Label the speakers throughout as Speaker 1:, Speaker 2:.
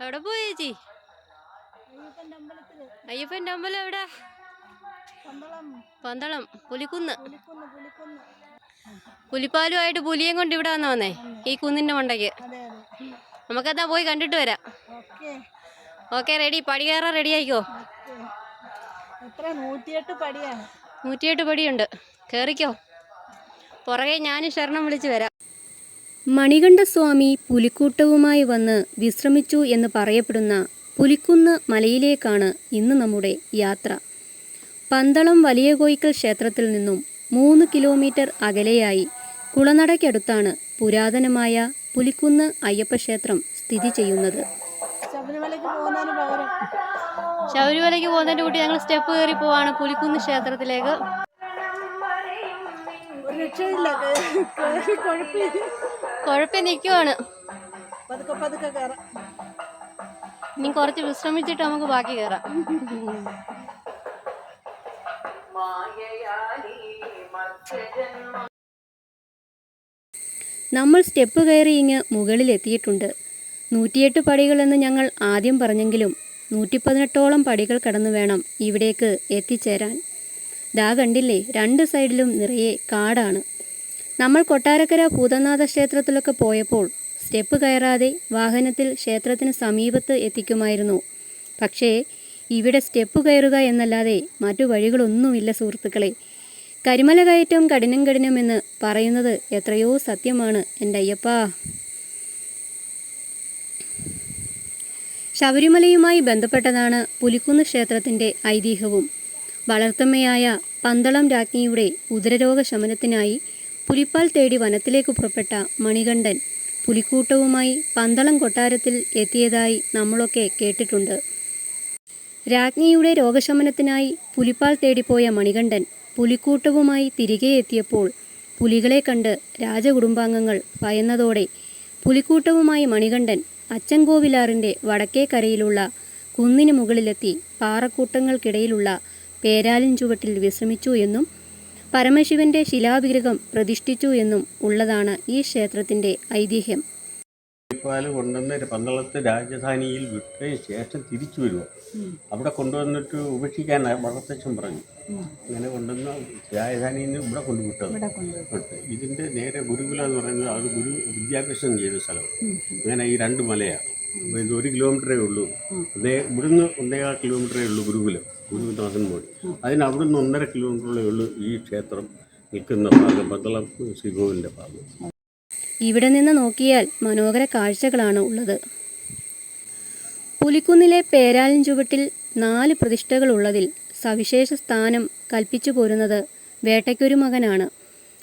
Speaker 1: എവിടെ പോയി ചേച്ചി? അയ്യപ്പന്റെ അമ്പലം എവിടെ?
Speaker 2: പന്തളം.
Speaker 1: പുലിക്കുന്ന്. പുലിപ്പാലുമായിട്ട് പുലിയും കൊണ്ട് ഇവിടെ വന്നു വന്നേ ഈ കുന്നിന്റെ മണ്ടയ്ക്ക്. നമുക്കെന്നാ പോയി കണ്ടിട്ട് വരാം.
Speaker 2: ഓക്കെ.
Speaker 1: റെഡി. പടി കയറാൻ റെഡി ആയിക്കോ?
Speaker 2: നൂറ്റിയെട്ട്
Speaker 1: പടിയുണ്ട്. കയറിക്കോ പുറകെ ഞാനും ശരണം വിളിച്ച് വരാം. മണികണ്ഠസ്വാമി പുലിക്കൂട്ടവുമായി വന്ന് വിശ്രമിച്ചു എന്ന് പറയപ്പെടുന്ന പുലിക്കുന്ന് മലയിലേക്കാണ് ഇന്ന് നമ്മുടെ യാത്ര. പന്തളം വലിയ കോയിക്കൽ ക്ഷേത്രത്തിൽ നിന്നും മൂന്ന് കിലോമീറ്റർ അകലെയായി കുളനടയ്ക്കടുത്താണ് പുരാതനമായ പുലിക്കുന്ന് അയ്യപ്പക്ഷേത്രം സ്ഥിതി ചെയ്യുന്നത്.
Speaker 2: ശബരിമലയ്ക്ക് പോകുന്നതിന് പകരം
Speaker 1: ശബരിമലയ്ക്ക് പോകുന്നതിന്റെ കൂട്ടി ഞങ്ങൾ സ്റ്റെപ്പ് കയറി പോവാണ് പുലിക്കുന്ന് ക്ഷേത്രത്തിലേക്ക്.
Speaker 2: ഒരു രക്ഷയില്ല കുഴപ്പമില്ല.
Speaker 1: കുഴപ്പം നിൽക്കുവാണ്
Speaker 2: പതുക്കെ പതുക്കെ കയറാം
Speaker 1: ഇനി കുറച്ച് വിശ്രമിച്ചിട്ട് നമുക്ക് ബാക്കി കയറാം നമ്മൾ സ്റ്റെപ്പ് കയറി ഇങ്ങ് മുകളിലെത്തിയിട്ടുണ്ട്. നൂറ്റിയെട്ട് പടികളെന്ന് ഞങ്ങൾ ആദ്യം പറഞ്ഞെങ്കിലും നൂറ്റി പതിനെട്ടോളം പടികൾ കടന്നു വേണം ഇവിടേക്ക് എത്തിച്ചേരാൻ. ദാ കണ്ടില്ലേ രണ്ട് സൈഡിലും നിറയെ കാടാണ്. നമ്മൾ കൊട്ടാരക്കര ഭൂതനാഥ ക്ഷേത്രത്തിലൊക്കെ പോയപ്പോൾ സ്റ്റെപ്പ് കയറാതെ വാഹനത്തിൽ ക്ഷേത്രത്തിന് സമീപത്ത് എത്തിക്കുമായിരുന്നു. പക്ഷേ ഇവിടെ സ്റ്റെപ്പ് കയറുക എന്നല്ലാതെ മറ്റു വഴികളൊന്നുമില്ല സുഹൃത്തുക്കളെ. കരിമല കയറ്റം കഠിനം കഠിനമെന്ന് പറയുന്നത് എത്രയോ സത്യമാണ് എന്റെ അയ്യപ്പാ. ശബരിമലയുമായി ബന്ധപ്പെട്ടതാണ് പുലിക്കുന്ന് ക്ഷേത്രത്തിന്റെ ഐതിഹ്യവും. വളർത്തമ്മയായ പന്തളം രാജ്ഞിയുടെ ഉദരരോഗ ശമനത്തിനായി പുലിപ്പാൽ തേടി വനത്തിലേക്ക് പുറപ്പെട്ട മണികണ്ഠൻ പുലിക്കൂട്ടവുമായി പന്തളം കൊട്ടാരത്തിൽ എത്തിയതായി നമ്മളൊക്കെ കേട്ടിട്ടുണ്ട്. രാജ്ഞിയുടെ രോഗശമനത്തിനായി പുലിപ്പാൽ തേടിപ്പോയ മണികണ്ഠൻ പുലിക്കൂട്ടവുമായി തിരികെ എത്തിയപ്പോൾ പുലികളെ കണ്ട് രാജകുടുംബാംഗങ്ങൾ ഭയന്നതോടെ പുലിക്കൂട്ടവുമായി മണികണ്ഠൻ അച്ചൻകോവിലാറിന്റെ വടക്കേ കരയിലുള്ള കുന്നിന് മുകളിലെത്തി പാറക്കൂട്ടങ്ങൾക്കിടയിലുള്ള പേരാലിൻ ചുവട്ടിൽ വിശ്രമിച്ചു എന്നും പരമശിവന്റെ ശിലാവിഗ്രഹം പ്രതിഷ്ഠിച്ചു എന്നും ഉള്ളതാണ് ഈ ക്ഷേത്രത്തിന്റെ ഐതിഹ്യം.
Speaker 3: പാൽ കൊണ്ടുവന്ന് പന്തളത്ത് രാജധാനിയിൽ വിട്ടതിന് ശേഷം തിരിച്ചു വരുമോ അവിടെ കൊണ്ടുവന്നിട്ട് ഉപേക്ഷിക്കാൻ വളർത്തച്ഛൻ പറഞ്ഞു. അങ്ങനെ കൊണ്ടുവന്ന് രാജധാനിയിൽ നിന്ന് ഇവിടെ കൊണ്ടുവിട്ടത്. വിട്ട് ഇതിന്റെ നേരെ ഗുരുകുലം എന്ന് പറയുന്നത് അത് ഗുരു വിദ്യാഭ്യാസം ചെയ്ത സ്ഥലം. അങ്ങനെ ഈ രണ്ട് മലയാണ് അപ്പോൾ ഇത് ഒരു കിലോമീറ്ററേ ഉള്ളൂ. ഒന്നേ ഇവിടുന്ന് ഒന്നേകാൽ കിലോമീറ്ററേ ഉള്ളൂ ഗുരുകുലം. ഗുരുനാഥൻ മോഴി അതിന് അവിടുന്ന് ഒന്നര കിലോമീറ്ററേ ഉള്ളൂ ഈ ക്ഷേത്രം നിൽക്കുന്ന ഭാഗം പന്തളം ശ്രീകോവിലിന്റെ ഭാഗം.
Speaker 1: ഇവിടെ നിന്ന് നോക്കിയാൽ മനോഹര കാഴ്ചകളാണ് ഉള്ളത്. പുലിക്കുന്നിലെ പേരാലിൻ ചുവട്ടിൽ നാല് പ്രതിഷ്ഠകളുള്ളതിൽ സവിശേഷ സ്ഥാനം കൽപ്പിച്ചു പോരുന്നത് വേട്ടയ്ക്കൊരു മകനാണ്.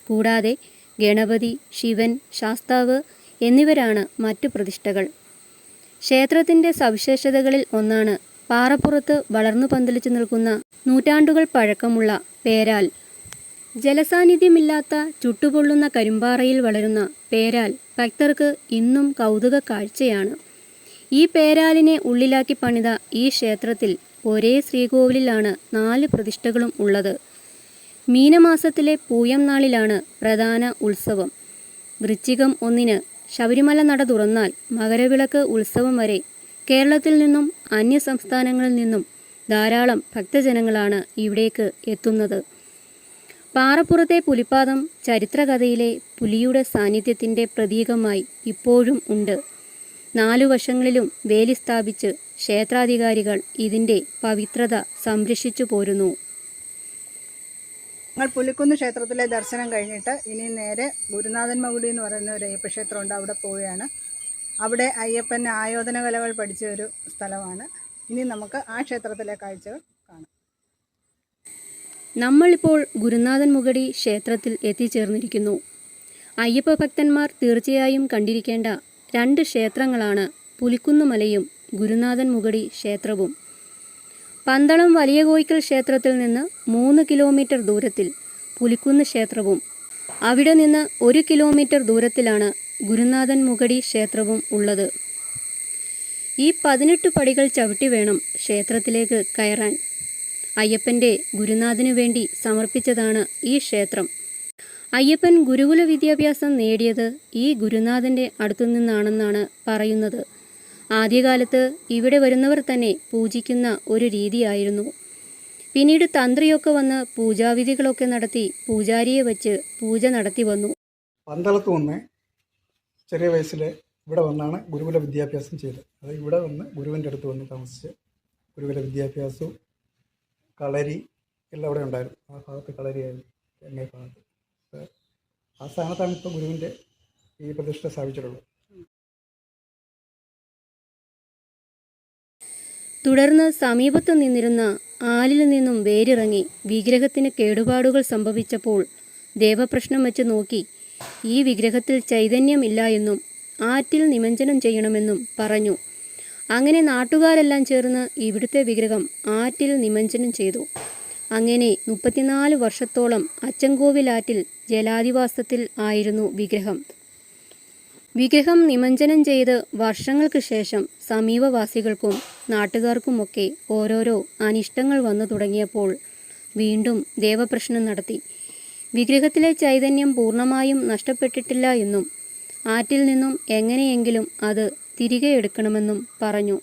Speaker 1: കൂടാതെ ഗണപതി ശിവൻ ശാസ്താവ് എന്നിവരാണ് മറ്റു പ്രതിഷ്ഠകൾ. ക്ഷേത്രത്തിന്റെ സവിശേഷതകളിൽ ഒന്നാണ് പാറപ്പുറത്ത് വളർന്നു പന്തലിച്ചു നിൽക്കുന്ന നൂറ്റാണ്ടുകൾ പഴക്കമുള്ള പേരാൽ. ജലസാന്നിധ്യമില്ലാത്ത ചുട്ടുപൊള്ളുന്ന കരിമ്പാറയിൽ വളരുന്ന പേരാൽ ഭക്തർക്ക് ഇന്നും കൗതുക കാഴ്ചയാണ്. ഈ പേരാലിനെ ഉള്ളിലാക്കി പണിത ഈ ക്ഷേത്രത്തിൽ ഒരേ ശ്രീകോവിലിലാണ് നാല് പ്രതിഷ്ഠകളും ഉള്ളത്. മീനമാസത്തിലെ പൂയം നാളിലാണ് പ്രധാന ഉത്സവം. വൃശ്ചികം ഒന്നിന് ശബരിമല നട തുറന്നാൽ മകരവിളക്ക് ഉത്സവം വരെ കേരളത്തിൽ നിന്നും അന്യ സംസ്ഥാനങ്ങളിൽ നിന്നും ധാരാളം ഭക്തജനങ്ങളാണ് ഇവിടേക്ക് എത്തുന്നത്. പാറപ്പുറത്തെ പുലിപ്പാദം ചരിത്രകഥയിലെ പുലിയുടെ സാന്നിധ്യത്തിന്റെ പ്രതീകമായി ഇപ്പോഴും ഉണ്ട്. നാലു വശങ്ങളിലും വേലി സ്ഥാപിച്ച് ക്ഷേത്രാധികാരികൾ ഇതിന്റെ പവിത്രത സംരക്ഷിച്ചു പോരുന്നു.
Speaker 2: ഞങ്ങൾ പുലിക്കുന്ന് ക്ഷേത്രത്തിലെ ദർശനം കഴിഞ്ഞിട്ട് ഇനി നേരെ ഗുരുനാഥൻ മകുടി എന്ന് പറയുന്ന ഒരു അയ്യപ്പ അവിടെ പോവുകയാണ്. അവിടെ അയ്യപ്പൻ ആയോധന കലകൾ പഠിച്ച ഒരു സ്ഥലമാണ്. ഇനി നമുക്ക് ആ ക്ഷേത്രത്തിലെ കാഴ്ചകൾ കാണാം.
Speaker 1: നമ്മളിപ്പോൾ ഗുരുനാഥൻ മുഗടി ക്ഷേത്രത്തിൽ എത്തിച്ചേർന്നിരിക്കുന്നു. അയ്യപ്പ ഭക്തന്മാർ തീർച്ചയായും കണ്ടിരിക്കേണ്ട രണ്ട് ക്ഷേത്രങ്ങളാണ് പുലിക്കുന്നുമലയും ഗുരുനാഥൻ മുഗടി ക്ഷേത്രവും. പന്തളം വലിയ കോയിക്കൽ ക്ഷേത്രത്തിൽ നിന്ന് മൂന്ന് കിലോമീറ്റർ ദൂരത്തിൽ പുലിക്കുന്ന് ക്ഷേത്രവും അവിടെ നിന്ന് ഒരു കിലോമീറ്റർ ദൂരത്തിലാണ് ഗുരുനാഥൻ മുകടി ക്ഷേത്രവും ഉള്ളത്. ഈ പതിനെട്ട് പടികൾ ചവിട്ടി വേണം ക്ഷേത്രത്തിലേക്ക് കയറാൻ. അയ്യപ്പന്റെ ഗുരുനാഥനു വേണ്ടി സമർപ്പിച്ചതാണ് ഈ ക്ഷേത്രം. അയ്യപ്പൻ ഗുരുകുല വിദ്യാഭ്യാസം നേടിയത് ഈ ഗുരുനാഥന്റെ അടുത്തു നിന്നാണെന്നാണ് പറയുന്നത്. ആദ്യകാലത്ത് ഇവിടെ വരുന്നവർ തന്നെ പൂജിക്കുന്ന ഒരു രീതിയായിരുന്നു. പിന്നീട് തന്ത്രിയൊക്കെ വന്ന് പൂജാവിധികളൊക്കെ നടത്തി പൂജാരിയെ വെച്ച് പൂജ നടത്തി വന്നു.
Speaker 4: പന്തളത്ത് വന്ന് ചെറിയ വയസ്സിൽ ഇവിടെ വന്നാണ് ഗുരുകുല വിദ്യാഭ്യാസം ചെയ്തത്. അത് ഇവിടെ വന്ന് ഗുരുവിന്റെ അടുത്ത് വന്ന് താമസിച്ച് ഗുരുകുല വിദ്യാഭ്യാസവും കളരി എല്ലാം അവിടെ ഉണ്ടായിരുന്നു. ആ ഭാഗത്ത് കളരിയായിരുന്നു തെങ്ങേ ഭാഗത്ത് ആ സ്ഥാനത്താണ് ഇപ്പോൾ ഗുരുവിന്റെ ഈ പ്രതിഷ്ഠ സ്ഥാപിച്ചിട്ടുള്ളത്.
Speaker 1: തുടർന്ന് സമീപത്ത് നിന്നിരുന്ന ആലിൽ നിന്നും വേരിറങ്ങി വിഗ്രഹത്തിന് കേടുപാടുകൾ സംഭവിച്ചപ്പോൾ ദേവപ്രശ്നം വെച്ച് നോക്കി. ഈ വിഗ്രഹത്തിൽ ചൈതന്യമില്ല എന്നും ആറ്റിൽ നിമഞ്ജനം ചെയ്യണമെന്നും പറഞ്ഞു. അങ്ങനെ നാട്ടുകാരെല്ലാം ചേർന്ന് ഇവിടുത്തെ വിഗ്രഹം ആറ്റിൽ നിമഞ്ജനം ചെയ്തു. അങ്ങനെ മുപ്പത്തിനാല് വർഷത്തോളം അച്ചൻകോവിലാറ്റിൽ ജലാധിവാസത്തിൽ ആയിരുന്നു വിഗ്രഹം. വിഗ്രഹം നിമഞ്ജനം ചെയ്ത് വർഷങ്ങൾക്ക് ശേഷം സമീപവാസികൾക്കും നാട്ടുകാർക്കുമൊക്കെ ഓരോരോ അനിഷ്ടങ്ങൾ വന്നു തുടങ്ങിയപ്പോൾ വീണ്ടും ദേവപ്രശ്നം നടത്തി. വിഗ്രഹത്തിലെ ചൈതന്യം പൂർണമായും നഷ്ടപ്പെട്ടിട്ടില്ല എന്നും ആറ്റിൽ നിന്നും എങ്ങനെയെങ്കിലും അത് തിരികെ എടുക്കണമെന്നും പറഞ്ഞു.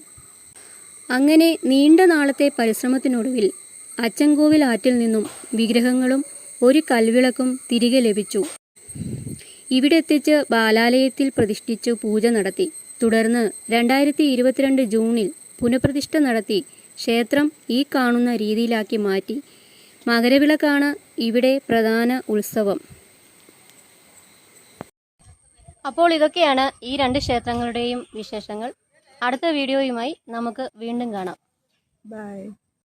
Speaker 1: അങ്ങനെ നീണ്ട നാളത്തെ പരിശ്രമത്തിനൊടുവിൽ അച്ചൻകോവിൽ ആറ്റിൽ നിന്നും വിഗ്രഹങ്ങളും ഒരു കൽവിളക്കും തിരികെ ലഭിച്ചു. ഇവിടെ എത്തിച്ച് ബാലാലയത്തിൽ പ്രതിഷ്ഠിച്ചു പൂജ നടത്തി. തുടർന്ന് രണ്ടായിരത്തി ഇരുപത്തിരണ്ട് ജൂണിൽ പുനഃപ്രതിഷ്ഠ നടത്തി ക്ഷേത്രം ഈ കാണുന്ന രീതിയിലാക്കി മാറ്റി. മകരവിളക്കാണ് ഇവിടെ പ്രധാന ഉത്സവം. അപ്പോൾ ഇതൊക്കെയാണ് ഈ രണ്ട് ക്ഷേത്രങ്ങളുടെയും വിശേഷങ്ങൾ. അടുത്ത വീഡിയോയുമായി നമുക്ക് വീണ്ടും കാണാം.
Speaker 2: ബൈ